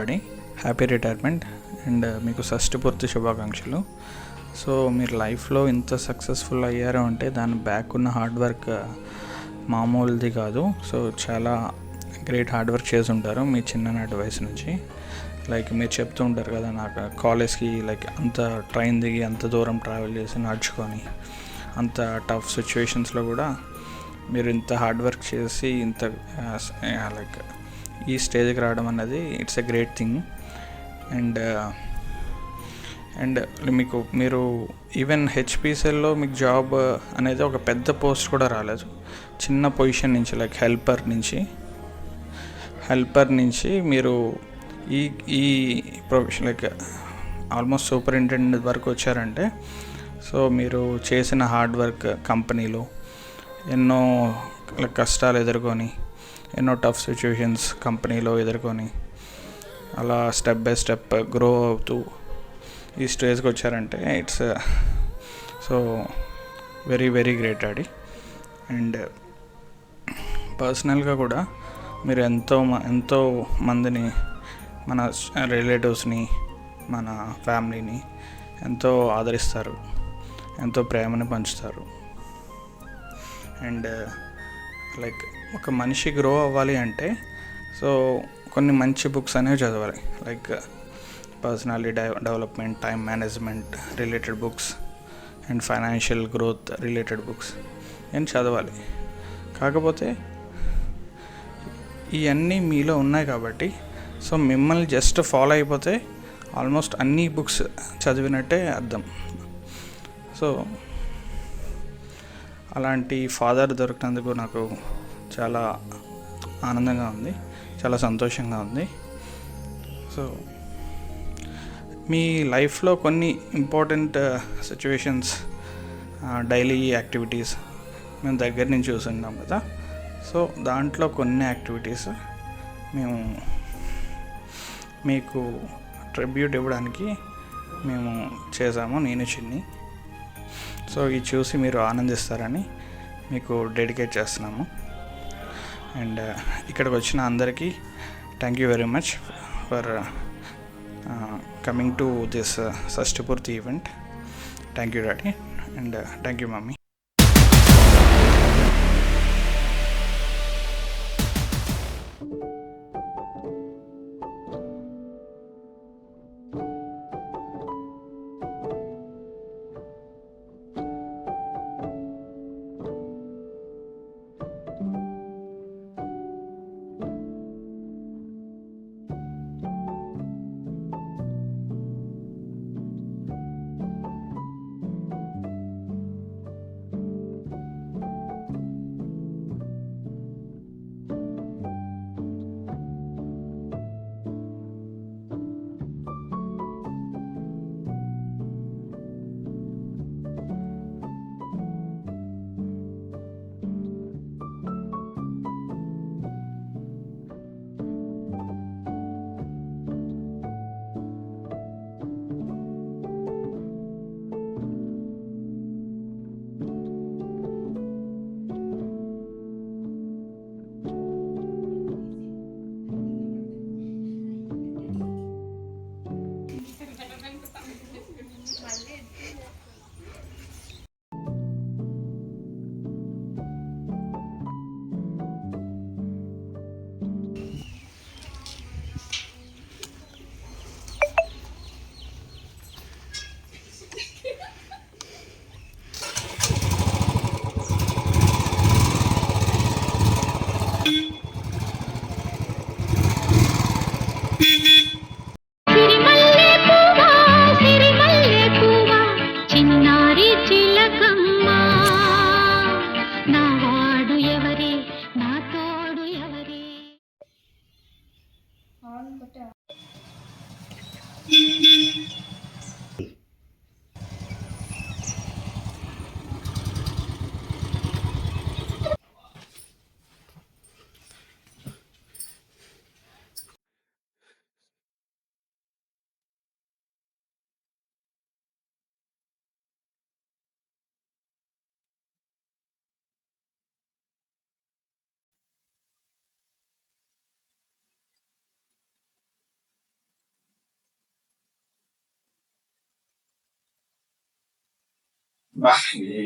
Daddy happy retirement and మీకు షష్టి పూర్తి శుభాకాంక్షలు. సో మీరు లైఫ్లో ఇంత సక్సెస్ఫుల్ అయ్యారు అంటే దాని బ్యాక్ ఉన్న హార్డ్ వర్క్ uh, మామూలుది కాదు. సో చాలా గ్రేట్ హార్డ్ వర్క్ చేసి ఉంటారు మీ చిన్ననాటి వయసు నుంచి. లైక్ మీరు చెప్తూ ఉంటారు కదా నాకు కాలేజ్కి లైక్ అంత ట్రైన్ దిగి అంత దూరం ట్రావెల్ చేసి నడుచుకొని అంత టఫ్ సిచ్యువేషన్స్లో కూడా మీరు ఇంత హార్డ్ వర్క్ చేసి ఇంత uh, లైక్ ఈ స్టేజ్కి రావడం అన్నది it's a great thing. And and మీకు మీరు ఈవెన్ హెచ్పిసిఎల్లో మీకు జాబ్ అనేది ఒక పెద్ద పోస్ట్ కూడా రాలేదు. చిన్న పొజిషన్ నుంచి లైక్ హెల్పర్ నుంచి. హెల్పర్ నుంచి మీరు ఈ ఈ ప్రొఫెషన్ లైక్ ఆల్మోస్ట్ సూపరింటెండెంట్ వరకు వచ్చారంటే సో మీరు చేసిన హార్డ్ వర్క్ కంపెనీలో ఎన్నో కష్టాలు ఎదుర్కొని ఎన్నో టఫ్ సిచ్యువేషన్స్ కంపెనీలో ఎదుర్కొని అలా స్టెప్ బై స్టెప్ గ్రో అవుతూ ఈ స్టేజ్కి వచ్చారంటే it's so very very great daddy and పర్సనల్గా కూడా మీరు ఎంతో మ- ఎంతో మందిని మన రిలేటివ్స్ని uh, మన ఫ్యామిలీని ఎంతో ఆదరిస్తారు ఎంతో ప్రేమని పంచుతారు. అండ్ లైక్ uh, ఒక మనిషి గ్రో అవ్వాలి అంటే సో కొన్ని మంచి బుక్స్ అనేవి చదవాలి. Like personality devel development time management related books and financial growth related books నేను చదవాలి. కాకపోతే ఇవన్నీ మీలో ఉన్నాయి కాబట్టి సో మిమ్మల్ని జస్ట్ ఫాలో అయిపోతే ఆల్మోస్ట్ అన్ని బుక్స్ చదివినట్టే అర్థం. సో అలాంటి ఫాదర్ దొరికినందుకు నాకు చాలా ఆనందంగా ఉంది చాలా సంతోషంగా ఉంది. సో మీ లైఫ్లో కొన్ని ఇంపార్టెంట్ సిచ్యువేషన్స్ డైలీ యాక్టివిటీస్ మేము దగ్గర నుంచి చూస్తున్నాం కదా. సో దాంట్లో కొన్ని యాక్టివిటీస్ మేము మీకు ట్రిబ్యూట్ ఇవ్వడానికి మేము చేసాము నేను చిన్ని. సో ఇది చూసి మీరు ఆనందిస్తారని మీకు డెడికేట్ చేస్తున్నాము. అండ్ ఇక్కడికి వచ్చిన అందరికీ thank you very much for coming to this షష్ఠపూర్తి event thank you daddy and thank you mummy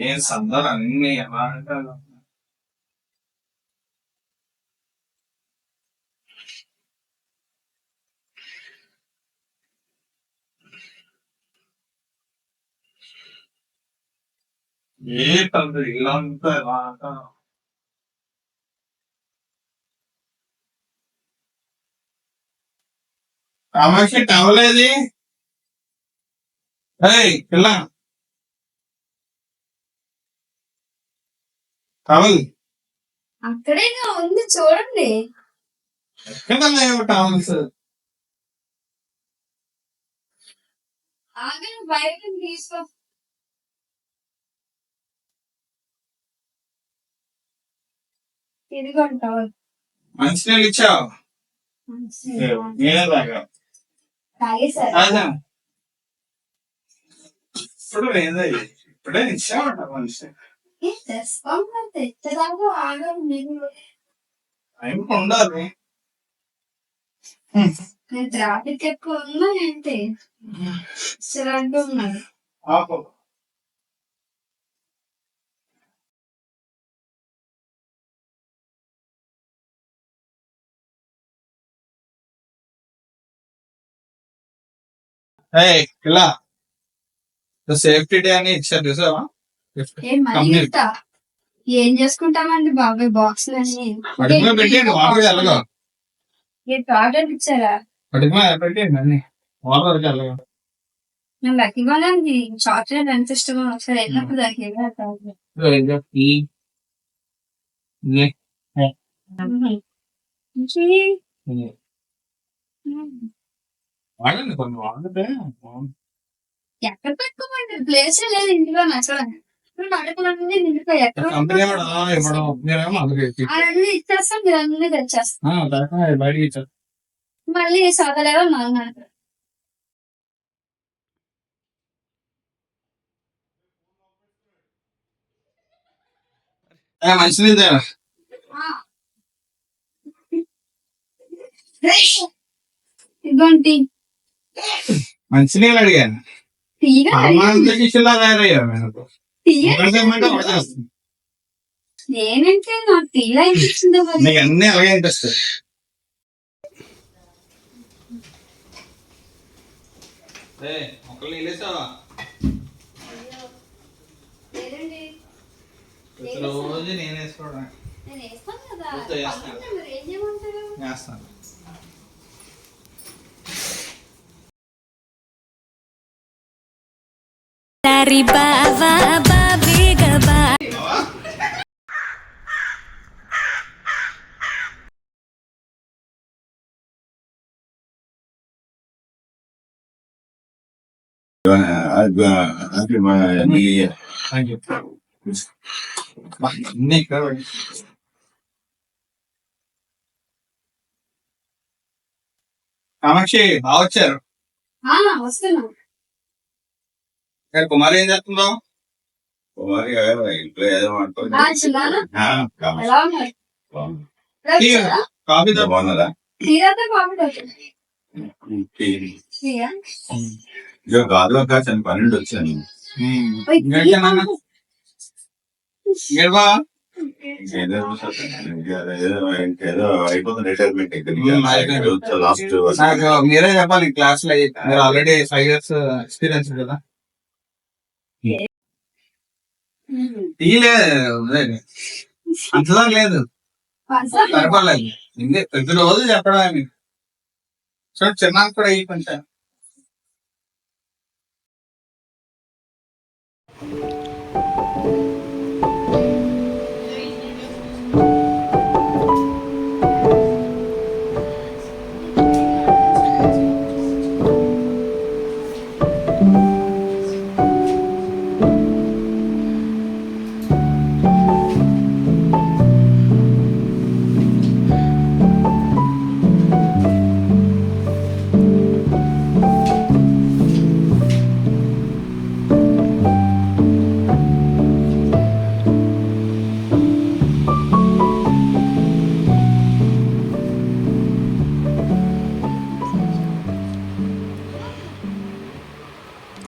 ఏం సందరు అన్ని ఎలా అంటారు ఏ తండ్రి ఇల్లంతా ఎలా అంటారు కామాక్షి టవలేది ఏయ్ పిల్ల టవల్ అక్కడే ఉంది చూడండి. ఎక్కడ లేవు టవల్స్ ఆగని బయట తీసుకో. ఇదిగోండి టవల్ మంచినీళ్ళు ఇచ్చావు? నేనే తాగా. ఇప్పుడు లేదా ఇప్పుడే ఇచ్చావట మనిషి తెస్తాం మరి తెచ్చేదాకా ఆగం మీరు. టైం ఉండాలి. నేను ట్రాఫిక్ ఎక్కువ ఉన్నా ఏంటి? చిరాకు ఉన్నారు. ఆపు. ఏయ్ ఇలా సేఫ్టీ డే అని ఇచ్చారు చూసావా? ఏం చేసుకుంటామండి బాబాయ్ బాక్స్ అన్ని అడుగులో పెట్టేయండి వాటర్ వెళ్ళగా. ఏ ప్రోడక్ట్ ఇచ్చారా? అడుగులో పెట్టేయండి అన్ని. వాటర్ వెళ్ళగా. నేను లక్కీ బాగా చాక్లెట్ ఎంత ఇష్టమో ఒకసారి వెళ్ళినప్పుడు దానికి ఎక్కడ పెట్టుకోమండి? ప్లేస్ లేదు ఇంట్లో ఇప్పుడు అడుగులన్నీ అవన్నీ ఇచ్చేస్తాం మీరు అన్ని తెచ్చేస్తాం. మళ్ళీ చదవలేవో నాకు మంచిది ఇదిగోండి మంచినీళ్ళు అడిగాను. తీగ నేనంటే నాకు తీగ అనిపించింది నీకు అన్ని అలాగే అనిపిస్తాయి. రోజు నేను వేసుకోవడం. నేను వేస్తాను కదా. పక్కన మరి ఏం చేయమంటారు? వేస్తాను Dari కామాక్షి బాగా వచ్చారు ఆ, కుమారి ఏం చేస్తుందో కుమారి ఇంట్లో ఏదో అనుకోండి ఆ, చిన్నాన్న? కాఫీ బాగున్నదా ఇక గాజులో కాసిన పన్నెండు వచ్చాను మీరే చెప్పాలి క్లాస్లో మీరు ఆల్రెడీ ఫైవ్ ఇయర్స్ ఎక్స్పీరియన్స్ కదా. టీ లేదు. అంతలా లేదు. పర్సనల్ సరిపడలేదు ఇంకే ప్రతి రోజు చెప్పడం చూడు చిన్న కూడా అయ్యి కొంచెం.